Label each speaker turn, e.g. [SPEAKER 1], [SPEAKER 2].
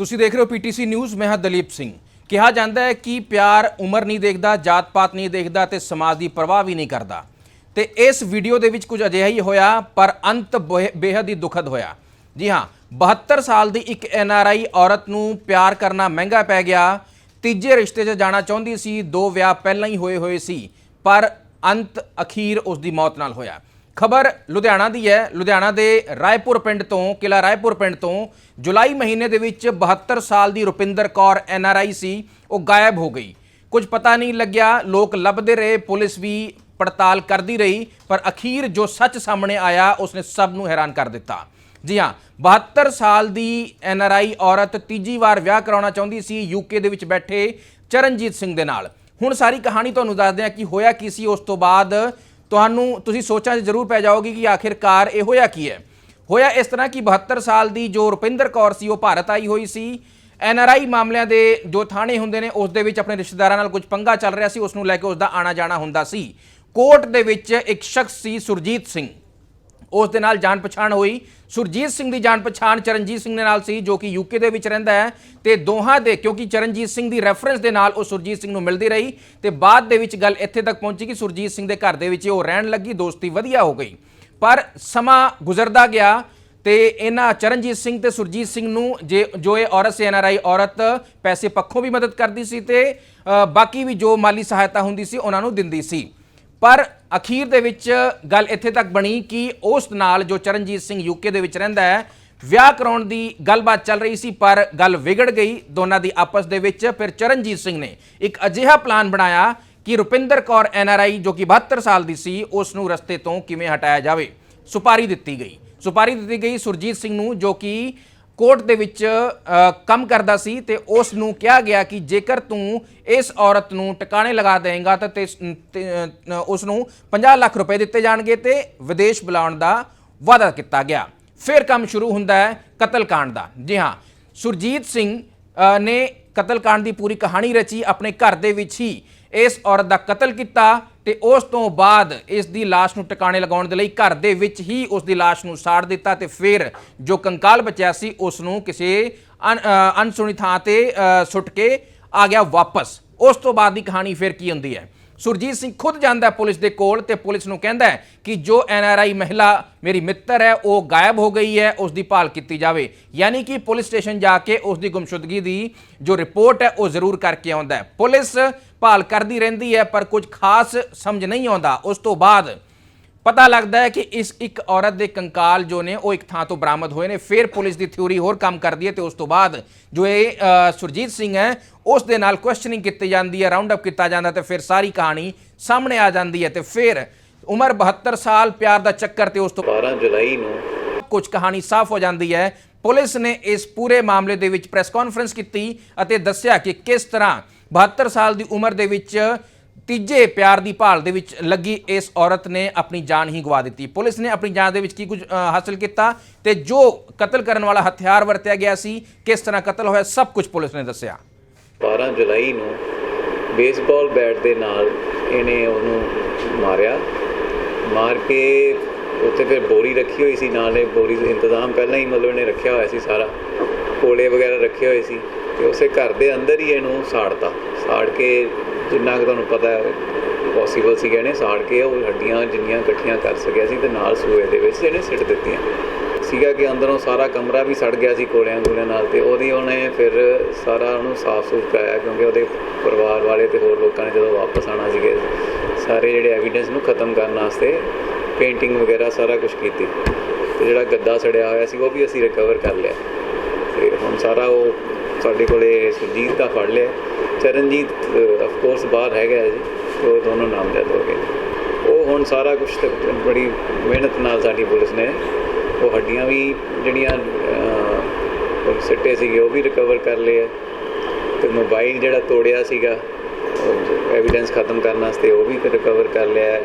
[SPEAKER 1] ਤੁਸੀਂ ਦੇਖ ਰਹੇ ਹੋ ਪੀਟੀਸੀ ਨਿਊਜ਼, ਮੈਂ ਹਾਂ ਦਲੀਪ ਸਿੰਘ। ਕਿਹਾ ਜਾਂਦਾ ਹੈ ਕਿ ਪਿਆਰ ਉਮਰ ਨਹੀਂ ਦੇਖਦਾ ਜਾਤ ਪਾਤ ਨਹੀਂ ਦੇਖਦਾ ਤੇ ਸਮਾਜ ਦੀ ਪਰਵਾਹ ਵੀ ਨਹੀਂ ਕਰਦਾ। ਤੇ ਇਸ ਵੀਡੀਓ ਦੇ ਵਿੱਚ ਕੁਝ ਅਜਿਹਾ ਹੀ ਹੋਇਆ, ਪਰ ਅੰਤ ਬੇ- ਬੇਹੱਦ ਹੀ ਦੁਖਦ ਹੋਇਆ। ਜੀ ਹਾਂ 72 ਸਾਲ ਦੀ ਇੱਕ ਐਨਆਰਆਈ ਔਰਤ ਨੂੰ ਪਿਆਰ ਕਰਨਾ ਮਹਿੰਗਾ ਪੈ ਗਿਆ। ਤੀਜੇ ਰਿਸ਼ਤੇ 'ਚ ਜਾਣਾ ਚਾਹੁੰਦੀ ਸੀ, ਦੋ ਵਿਆਹ ਪਹਿਲਾਂ ਹੀ ਹੋਏ ਹੋਏ ਸੀ, ਪਰ ਅੰਤ ਅਖੀਰ ਉਸ ਦੀ ਮੌਤ ਨਾਲ ਹੋਇਆ। ਖਬਰ ਲੁਧਿਆਣਾ ਦੀ ਹੈ। ਲੁਧਿਆਣਾ ਦੇ ਰਾਏਪੁਰ ਪਿੰਡ ਤੋਂ ਕਿਲਾ ਰਾਏਪੁਰ ਪਿੰਡ ਤੋਂ ਜੁਲਾਈ ਮਹੀਨੇ ਦੇ ਵਿੱਚ 72 ਸਾਲ ਦੀ Rupinder Kaur N R I ਸੀ, ਉਹ ਗਾਇਬ ਹੋ ਗਈ। ਕੁਝ ਪਤਾ ਨਹੀਂ ਲੱਗਿਆ, ਲੋਕ ਲੱਭਦੇ ਰਹੇ, ਪੁਲਿਸ ਵੀ ਪੜਤਾਲ ਕਰਦੀ ਰਹੀ, ਪਰ ਅਖੀਰ ਜੋ ਸੱਚ ਸਾਹਮਣੇ ਆਇਆ, ਉਸਨੇ ਸਭ ਨੂੰ ਹੈਰਾਨ ਕਰ ਦਿੱਤਾ। ਜੀ ਹਾਂ 72 ਸਾਲ ਦੀ ਐੱਨ ਆਰ ਆਈ ਔਰਤ ਤੀਜੀ ਵਾਰ ਵਿਆਹ ਕਰਾਉਣਾ ਚਾਹੁੰਦੀ ਸੀ ਯੂਕੇ ਦੇ ਵਿੱਚ ਬੈਠੇ ਚਰਨਜੀਤ ਸਿੰਘ ਦੇ ਨਾਲ। ਹੁਣ ਸਾਰੀ ਕਹਾਣੀ ਤੁਹਾਨੂੰ ਦੱਸਦੇ ਹਾਂ ਕਿ ਹੋਇਆ ਕੀ ਸੀ, ਉਸ ਤੋਂ ਬਾਅਦ ਤੁਹਾਨੂੰ ਤੁਸੀਂ ਸੋਚਾਂ 'ਚ ਜ਼ਰੂਰ ਪੈ ਜਾਓਗੇ ਕਿ ਆਖਿਰਕਾਰ ਇਹ ਹੋਇਆ ਕੀ ਹੈ। ਹੋਇਆ ਇਸ ਤਰ੍ਹਾਂ ਕਿ 72 ਸਾਲ ਦੀ ਜੋ ਰੁਪਿੰਦਰ ਕੌਰ ਸੀ, ਉਹ ਭਾਰਤ ਆਈ ਹੋਈ ਸੀ। ਐੱਨ ਆਰ ਆਈ ਮਾਮਲਿਆਂ ਦੇ ਜੋ ਥਾਣੇ ਹੁੰਦੇ ਨੇ, ਉਸ ਦੇ ਵਿੱਚ ਆਪਣੇ ਰਿਸ਼ਤੇਦਾਰਾਂ ਨਾਲ ਕੁਝ ਪੰਗਾ ਚੱਲ ਰਿਹਾ ਸੀ, ਉਸ ਨੂੰ ਲੈ ਕੇ ਉਸ ਦਾ ਆਣਾ ਜਾਣਾ ਹੁੰਦਾ ਸੀ। ਕੋਰਟ ਦੇ ਵਿੱਚ ਇੱਕ ਸ਼ਖਸ ਸੀ, ਸੁਰਜੀਤ ਸਿੰਘ। ਉਸ ਦੇ ਨਾਲ ਜਾਣ ਪਛਾਣ ਹੋਈ। ਸੁਰਜੀਤ ਸਿੰਘ ਦੀ ਜਾਣ ਪਛਾਣ ਚਰਨਜੀਤ ਸਿੰਘ ਦੇ ਨਾਲ ਸੀ, ਜੋ ਕਿ ਯੂਕੇ ਦੇ ਵਿੱਚ ਰਹਿੰਦਾ ਹੈ। ਤੇ ਦੋਹਾਂ ਦੇ, ਕਿਉਂਕਿ ਚਰਨਜੀਤ ਸਿੰਘ ਦੀ ਰੈਫਰੈਂਸ ਦੇ ਨਾਲ ਉਹ ਸੁਰਜੀਤ ਸਿੰਘ ਨੂੰ ਮਿਲਦੀ ਰਹੀ। ਤੇ ਬਾਅਦ ਦੇ ਵਿੱਚ ਗੱਲ ਇੱਥੇ ਤੱਕ ਪਹੁੰਚੀ ਕਿ ਸੁਰਜੀਤ ਸਿੰਘ ਦੇ ਘਰ ਦੇ ਵਿੱਚ ਉਹ ਰਹਿਣ ਲੱਗੀ, ਦੋਸਤੀ ਵਧੀਆ ਹੋ ਗਈ। ਪਰ ਸਮਾਂ ਗੁਜ਼ਰਦਾ ਗਿਆ ਤੇ ਇਹਨਾਂ ਚਰਨਜੀਤ ਸਿੰਘ ਤੇ ਸੁਰਜੀਤ ਸਿੰਘ ਨੂੰ ਜੇ ਜੋ ਇਹ ਔਰਤ ਸੀ ਐਨਆਰਆਈ ਔਰਤ, ਪੈਸੇ ਪੱਖੋਂ ਵੀ ਮਦਦ ਕਰਦੀ ਸੀ ਤੇ ਬਾਕੀ ਵੀ ਜੋ ਮਾਲੀ ਸਹਾਇਤਾ ਹੁੰਦੀ ਸੀ, ਉਹਨਾਂ ਨੂੰ ਦਿੰਦੀ ਸੀ। ਪਰ ਅਖੀਰ ਦੇ ਵਿੱਚ ਗੱਲ ਇੱਥੇ ਤੱਕ ਬਣੀ ਕਿ ਉਸ ਨਾਲ ਜੋ ਚਰਨਜੀਤ ਸਿੰਘ ਯੂਕੇ ਦੇ ਵਿੱਚ ਰਹਿੰਦਾ ਹੈ, ਵਿਆਹ ਕਰਾਉਣ ਦੀ ਗੱਲਬਾਤ ਚੱਲ ਰਹੀ ਸੀ, ਪਰ ਗੱਲ ਵਿਗੜ ਗਈ ਦੋਨਾਂ ਦੀ ਆਪਸ ਦੇ ਵਿੱਚ। ਫਿਰ ਚਰਨਜੀਤ ਸਿੰਘ ਨੇ ਇੱਕ ਅਜਿਹਾ ਪਲਾਨ ਬਣਾਇਆ ਕਿ ਰੁਪਿੰਦਰ ਕੌਰ ਐਨਆਰਆਈ ਜੋ ਕਿ 72 ਸਾਲ ਦੀ ਸੀ, ਉਸ ਨੂੰ ਰਸਤੇ ਤੋਂ ਕਿਵੇਂ ਹਟਾਇਆ ਜਾਵੇ। ਸੁਪਾਰੀ ਦਿੱਤੀ ਗਈ। ਸੁਪਾਰੀ ਦਿੱਤੀ ਗਈ ਸੁਰਜੀਤ ਸਿੰਘ ਨੂੰ, ਜੋ ਕਿ ਕੋਰਟ ਦੇ ਵਿੱਚ ਕੰਮ ਕਰਦਾ ਸੀ ਤੇ ਉਸ ਨੂੰ ਕਿਹਾ ਗਿਆ ਕਿ ਜੇਕਰ ਤੂੰ ਇਸ ਔਰਤ ਨੂੰ ਟਿਕਾਣੇ ਲਗਾ ਦੇਂਗਾ ਤਾਂ ਉਸ ਨੂੰ 50 ਲੱਖ ਰੁਪਏ ਦਿੱਤੇ ਜਾਣਗੇ ਤੇ ਵਿਦੇਸ਼ ਬੁਲਾਉਣ ਦਾ ਵਾਅਦਾ ਕੀਤਾ ਗਿਆ। ਫਿਰ ਕੰਮ ਸ਼ੁਰੂ ਹੁੰਦਾ ਹੈ ਕਤਲकांड ਦਾ। ਜੀ ਹਾਂ, ਸੁਰਜੀਤ ਸਿੰਘ ਨੇ ਕਤਲकांड ਦੀ ਪੂਰੀ ਕਹਾਣੀ ਰਚੀ, ਆਪਣੇ ਘਰ ਦੇ ਵਿੱਚ ਹੀ ਇਸ ਔਰਤ ਦਾ ਕਤਲ ਕੀਤਾ ਤੇ ਉਸ ਤੋਂ ਬਾਅਦ ਇਸ ਦੀ লাশ ਨੂੰ ਟਿਕਾਣੇ ਲਗਾਉਣ ਦੇ ਲਈ ਘਰ ਦੇ ਵਿੱਚ ਹੀ ਉਸ ਦੀ লাশ ਨੂੰ ਸਾੜ ਦਿੱਤਾ ਤੇ ਫਿਰ ਜੋ ਕੰਕਾਲ ਬਚਿਆ ਸੀ ਉਸ ਨੂੰ ਕਿਸੇ ਅਣ- ਅ, ਅਣਸੁਣੀ ਥਾਂ ਤੇ ਅ, ਸੁੱਟ ਕੇ ਆ ਗਿਆ ਵਾਪਸ ਉਸ ਤੋਂ ਬਾਅਦ ਦੀ ਕਹਾਣੀ ਫਿਰ ਕੀ ਹੁੰਦੀ ਹੈ ਸੁਰਜੀਤ ਸਿੰਘ ਖੁਦ ਜਾਂਦਾ ਪੁਲਿਸ ਦੇ ਕੋਲ ਤੇ ਪੁਲਿਸ ਨੂੰ ਕਹਿੰਦਾ ਕਿ ਜੋ ਐੱਨ ਆਰ ਆਈ ਮਹਿਲਾ ਮੇਰੀ ਮਿੱਤਰ ਹੈ, ਉਹ ਗਾਇਬ ਹੋ ਗਈ ਹੈ, ਉਸ ਦੀ ਭਾਲ ਕੀਤੀ ਜਾਵੇ। ਯਾਨੀ ਕਿ ਪੁਲਿਸ ਸਟੇਸ਼ਨ ਜਾ ਕੇ ਉਸ ਦੀ ਗੁੰਮਸ਼ੁਦਗੀ ਦੀ ਜੋ ਰਿਪੋਰਟ ਹੈ, ਉਹ ਜ਼ਰੂਰ ਕਰਕੇ ਆਉਂਦਾ ਹੈ। ਪੁਲਿਸ ਭਾਲ ਕਰਦੀ ਰਹਿੰਦੀ ਹੈ, ਪਰ ਕੁਝ ਖਾਸ ਸਮਝ ਨਹੀਂ ਆਉਂਦਾ। ਉਸ ਤੋਂ ਬਾਅਦ ਪਤਾ ਲੱਗਦਾ ਹੈ ਕਿ ਇਸ ਇੱਕ ਔਰਤ ਦੇ ਕੰਕਾਲ ਜੋ ਨੇ ਉਹ ਇੱਕ ਥਾਂ ਤੋਂ ਬਰਾਮਦ ਹੋਏ ਨੇ। ਫਿਰ ਪੁਲਿਸ ਦੀ ਥਿਊਰੀ ਹੋਰ ਕੰਮ ਕਰਦੀ ਹੈ ਤੇ ਉਸ ਤੋਂ ਬਾਅਦ ਜੋ ਇਹ ਸੁਰਜੀਤ ਸਿੰਘ ਹੈ ਉਸ ਦੇ ਨਾਲ ਕੁਐਸਚਨਿੰਗ ਕੀਤੀ ਜਾਂਦੀ ਹੈ ਰਾਉਂਡ ਅਪ ਕੀਤਾ ਜਾਂਦਾ ਤੇ ਫਿਰ ਸਾਰੀ ਕਹਾਣੀ ਸਾਹਮਣੇ ਆ ਜਾਂਦੀ ਹੈ ਤੇ ਫਿਰ ਉਮਰ 72 ਸਾਲ ਪਿਆਰ ਦਾ ਚੱਕਰ ਤੇ ਉਸ ਤੋਂ
[SPEAKER 2] 12 ਜੁਲਾਈ ਨੂੰ
[SPEAKER 1] ਕੁਝ ਕਹਾਣੀ ਸਾਫ਼ ਹੋ ਜਾਂਦੀ ਹੈ। ਪੁਲਿਸ ਨੇ ਇਸ ਪੂਰੇ ਮਾਮਲੇ ਦੇ ਵਿੱਚ ਪ੍ਰੈਸ ਕਾਨਫਰੰਸ ਕੀਤੀ ਅਤੇ ਦੱਸਿਆ ਕਿ ਕਿਸ ਤਰ੍ਹਾਂ 72 ਸਾਲ ਦੀ ਉਮਰ ਦੇ ਵਿੱਚ ਤੀਜੇ ਪਿਆਰ ਦੀ ਭਾਲ ਦੇ ਵਿੱਚ ਲੱਗੀ ਇਸ ਔਰਤ ਨੇ ਆਪਣੀ ਜਾਨ ਹੀ ਗਵਾ ਦਿੱਤੀ। ਪੁਲਿਸ ਨੇ ਆਪਣੀ ਜਾਨ ਦੇ ਵਿੱਚ ਕੀ ਕੁਝ ਹਾਸਲ ਕੀਤਾ ਤੇ ਜੋ ਕਤਲ ਕਰਨ ਵਾਲਾ ਹਥਿਆਰ ਵਰਤਿਆ ਗਿਆ ਸੀ, ਕਿਸ ਤਰ੍ਹਾਂ ਕਤਲ ਹੋਇਆ, ਸਭ ਕੁਝ ਪੁਲਿਸ ਨੇ ਦੱਸਿਆ।
[SPEAKER 2] 12 ਜੁਲਾਈ ਨੂੰ ਬੇਸਬਾਲ ਬੈਟ ਦੇ ਨਾਲ ਇਹਨੇ ਉਹਨੂੰ ਮਾਰਿਆ। ਮਾਰ ਕੇ ਉੱਥੇ ਫਿਰ ਬੋਰੀ ਰੱਖੀ ਹੋਈ ਸੀ, ਨਾਲੇ ਬੋਰੀ ਦਾ ਇੰਤਜ਼ਾਮ ਪਹਿਲਾਂ ਹੀ ਮਤਲਬ ਇਹਨੇ ਰੱਖਿਆ ਹੋਇਆ ਸੀ ਸਾਰਾ। ਕੋਲੇ ਵਗੈਰਾ ਰੱਖੇ ਹੋਏ ਸੀ ਤੇ ਉਸੇ ਘਰ ਦੇ ਅੰਦਰ ਹੀ ਇਹਨੂੰ ਸਾੜਤਾ। ਸਾੜ ਕੇ ਜਿੰਨਾ ਕੁ ਤੁਹਾਨੂੰ ਪਤਾ ਹੈ ਪੋਸੀਬਲ ਸੀ ਇਹਨੇ ਸਾੜ ਕੇ ਉਹ ਹੱਡੀਆਂ ਜਿੰਨੀਆਂ ਇਕੱਠੀਆਂ ਕਰ ਸਕਿਆ ਸੀ ਤੇ ਨਾਲ ਸੂਏ ਦੇ ਵਿੱਚ ਇਹਨੇ ਸਿੱਟ ਦਿੱਤੀਆਂ। ਸੀਗਾ ਕਿ ਅੰਦਰੋਂ ਸਾਰਾ ਕਮਰਾ ਵੀ ਸੜ ਗਿਆ ਸੀ ਕੋਲਿਆਂ ਕੋਲਿਆਂ ਨਾਲ ਤੇ ਉਹਦੀ ਉਹਨੇ ਫਿਰ ਸਾਰਾ ਉਹਨੂੰ ਸਾਫ਼ ਸੂਫ ਕਰਾਇਆ ਕਿਉਂਕਿ ਉਹਦੇ ਪਰਿਵਾਰ ਵਾਲੇ ਤੇ ਹੋਰ ਲੋਕਾਂ ਨੇ ਜਦੋਂ ਵਾਪਸ ਆਣਾ ਸੀਗੇ, ਸਾਰੇ ਜਿਹੜੇ ਐਵੀਡੈਂਸ ਨੂੰ ਖਤਮ ਕਰਨ ਵਾਸਤੇ ਪੇਂਟਿੰਗ ਵਗੈਰਾ ਸਾਰਾ ਕੁਝ ਕੀਤੀ। ਤੇ ਜਿਹੜਾ ਗੱਦਾ ਸੜਿਆ ਹੋਇਆ ਸੀ, ਉਹ ਵੀ ਅਸੀਂ ਰਿਕਵਰ ਕਰ ਲਿਆ। ਸਾਰਾ ਉਹ ਸਾਡੇ ਕੋਲੇ ਸੁਰਜੀਤ ਦਾ ਫੜ ਲਿਆ। ਚਰਨਜੀਤ ਆਫ ਕੋਰਸ ਬਾਹਰ ਹੈਗਾ ਜੀ। ਉਹ ਦੋਨੋਂ ਨਾਮਜ਼ਦ ਹੋ ਗਏ ਉਹ ਹੁਣ ਸਾਰਾ ਕੁਝ ਤੇ ਬੜੀ ਮਿਹਨਤ ਨਾਲ ਸਾਡੀ ਪੁਲਿਸ ਨੇ ਉਹ ਹੱਡੀਆਂ ਵੀ ਜਿਹੜੀਆਂ ਉਹ ਸਿੱਟੇ ਸੀਗੇ, ਉਹ ਵੀ ਰਿਕਵਰ ਕਰ ਲਏ ਆ। ਤੇ ਮੋਬਾਈਲ ਜਿਹੜਾ ਤੋੜਿਆ ਸੀਗਾ ਐਵੀਡੈਂਸ ਖਤਮ ਕਰਨ ਵਾਸਤੇ ਉਹ ਵੀ ਰਿਕਵਰ ਕਰ ਲਿਆ।